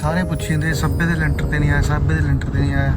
ਸਾਰੇ ਪੁੱਛੀ ਜਾਂਦੇ ਸੱਬੇ ਦੇ ਲੈਂਟਰ ਤੇ ਨਹੀਂ ਆਇਆ ਸੱਬੇ ਦੇ ਲੈਂਟਰ ਤੇ ਨਹੀਂ ਆਇਆ।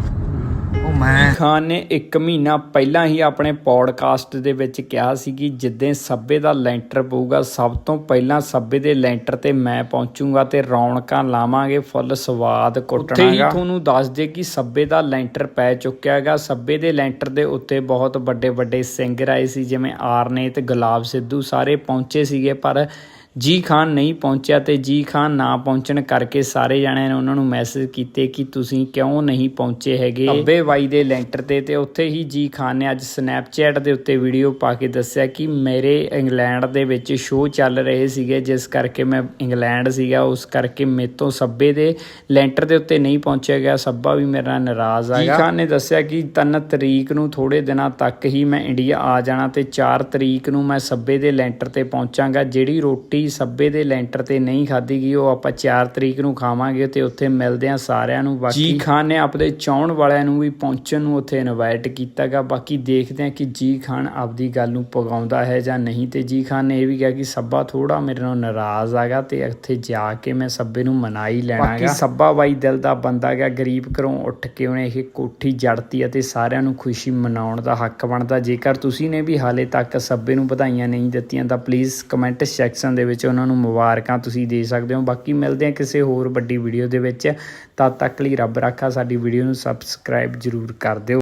ਉਹ ਮੈਂ ਖਾਨ ਨੇ 1 ਮਹੀਨਾ ਪਹਿਲਾਂ ਹੀ ਆਪਣੇ ਪੌਡਕਾਸਟ ਦੇ ਵਿੱਚ ਕਿਹਾ ਸੀ ਕਿ ਜਿੱਦਾਂ ਸੱਬੇ ਦਾ ਲੈਂਟਰ ਪਊਗਾ ਸਭ ਤੋਂ ਪਹਿਲਾਂ ਸੱਬੇ ਦੇ ਲੈਂਟਰ ਤੇ ਮੈਂ ਪਹੁੰਚੂਗਾ ਤੇ ਰੌਣਕਾਂ ਲਾਵਾਂਗੇ ਫੁੱਲ ਸਵਾਦ ਕੁੱਟਣਾਗਾ। ਤੁਹਾਨੂੰ ਦੱਸ ਦੇ ਕਿ ਸੱਬੇ ਦਾ ਲੈਂਟਰ ਪੈ ਚੁੱਕਿਆ ਹੈਗਾ। ਸੱਬੇ ਦੇ ਲੈਂਟਰ ਦੇ ਉੱਤੇ ਬਹੁਤ ਵੱਡੇ ਵੱਡੇ ਸਿੰਗਰ ਆਏ ਸੀ ਜਿਵੇਂ ਆਰਨੇ ਤੇ ਗੁਲਾਬ ਸਿੱਧੂ ਸਾਰੇ ਪਹੁੰਚੇ ਸੀਗੇ ਪਰ ਜੀ ਖਾਨ ਨਹੀਂ ਪਹੁੰਚਿਆ ਤੇ ਜੀ ਖਾਨ ਨਾ ਪਹੁੰਚਣ ਕਰਕੇ ਸਾਰੇ ਜਣਿਆਂ ਨੇ ਉਹਨਾਂ ਨੂੰ ਮੈਸੇਜ ਕੀਤੇ ਕਿ ਤੁਸੀਂ ਕਿਉਂ ਨਹੀਂ ਪਹੁੰਚੇ ਹੈਗੇ? ਅੱਬੇ ਬਾਈ ਦੇ ਲੈਂਟਰ ਤੇ ਤੇ ਉੱਥੇ ਹੀ ਜੀ ਖਾਨ ਨੇ ਅੱਜ ਸਨੈਪਚੈਟ ਦੇ ਉੱਤੇ ਵੀਡੀਓ ਪਾ ਕੇ ਦੱਸਿਆ ਕਿ ਮੇਰੇ ਇੰਗਲੈਂਡ ਦੇ ਵਿੱਚ ਸ਼ੋਅ ਚੱਲ ਰਹੇ ਸੀਗੇ ਜਿਸ ਕਰਕੇ ਮੈਂ ਇੰਗਲੈਂਡ ਸੀਗਾ ਉਸ ਕਰਕੇ ਮੇਰੇ ਤੋਂ ਸੱਬੇ ਦੇ ਲੈਂਟਰ ਦੇ ਉੱਤੇ ਨਹੀਂ ਪਹੁੰਚਿਆ ਗਿਆ ਸੱਬਾ ਵੀ ਮੇਰਾ ਨਾਰਾਜ਼ ਆ ਜੀ ਖਾਨ ਨੇ ਦੱਸਿਆ ਕਿ 3 ਤਰੀਕ ਨੂੰ ਥੋੜੇ ਦਿਨਾਂ ਤੱਕ ਹੀ ਮੈਂ ਇੰਡੀਆ ਆ ਜਾਣਾ ਤੇ 4 ਤਰੀਕ ਨੂੰ ਮੈਂ ਸੱਬੇ ਦੇ ਲੈਂਟਰ ਤੇ ਪਹੁੰਚਾਂਗਾ ਜਿਹੜੀ ਰੋਟੀ ਸੱਬੇ ਦੇ ਲੈਂਟਰ ਤੇ ਨਹੀਂ ਖਾਧੀ ਗਈ ਉਹ ਆਪਾਂ 4 ਤਰੀਕ ਨੂੰ ਖਾਵਾਂਗੇ ਤੇ ਉੱਥੇ ਮਿਲਦੇ ਆ ਸਾਰਿਆਂ ਨੂੰ। ਬਾਕੀ ਜੀ ਖਾਨ ਨੇ ਆਪਣੇ ਚਾਹਣ ਵਾਲਿਆਂ ਨੂੰ ਵੀ ਪਹੁੰਚਣ ਨੂੰ ਉੱਥੇ ਇਨਵਾਈਟ ਕੀਤਾਗਾ। ਬਾਕੀ ਦੇਖਦੇ ਆ ਕਿ ਜੀ ਖਾਨ ਆਪਦੀ ਗੱਲ ਨੂੰ ਪਗਾਉਂਦਾ ਹੈ ਜਾਂ ਨਹੀਂ ਤੇ ਜੀ ਖਾਨ ਨੇ ਇਹ ਵੀ ਕਿਹਾ ਕਿ ਸੱਬਾ ਥੋੜਾ ਮੇਰੇ ਨਾਲ ਨਾਰਾਜ਼ ਆਗਾ ਤੇ ਉੱਥੇ ਜਾ ਕੇ ਮੈਂ ਸੱਬੇ ਨੂੰ ਮਨਾ ਹੀ ਲੈਣਾ ਬਾਕੀ ਸੱਬਾ ਬਾਈ ਦਿਲ ਦਾ ਬੰਦਾ ਗਾ ਗਰੀਬ ਘਰੋਂ ਉੱਠ ਕੇ ਉਹਨੇ ਇਹ ਕੋਠੀ ਜੜਤੀ ਅਤੇ ਸਾਰਿਆਂ ਨੂੰ ਖੁਸ਼ੀ ਮਨਾਉਣ ਦਾ ਹੱਕ ਬਣਦਾ। ਜੇਕਰ ਤੁਸੀਂ ਨੇ ਵੀ ਹਾਲੇ ਤੱਕ ਸੱਬੇ ਨੂੰ ਵਧਾਈਆਂ ਨਹੀਂ ਦਿੱਤੀਆਂ ਤਾਂ ਪਲੀਜ਼ ਕਮੈਂਟ ਸੈਕਸ਼ਨ ਦੇ ਵਿੱਚ ਉਹਨਾਂ ਨੂੰ ਮੁਬਾਰਕਾਂ ਤੁਸੀਂ ਦੇ ਸਕਦੇ ਹੋ। ਬਾਕੀ ਮਿਲਦੇ ਆ ਕਿਸੇ ਹੋਰ ਵੱਡੀ ਵੀਡੀਓ ਦੇ ਵਿੱਚ। ਤਦ ਤੱਕ ਲਈ ਰੱਬ ਰਾਖਾ, ਸਾਡੀ ਵੀਡੀਓ ਨੂੰ ਸਬਸਕ੍ਰਾਈਬ ਜਰੂਰ ਕਰ ਦਿਓ।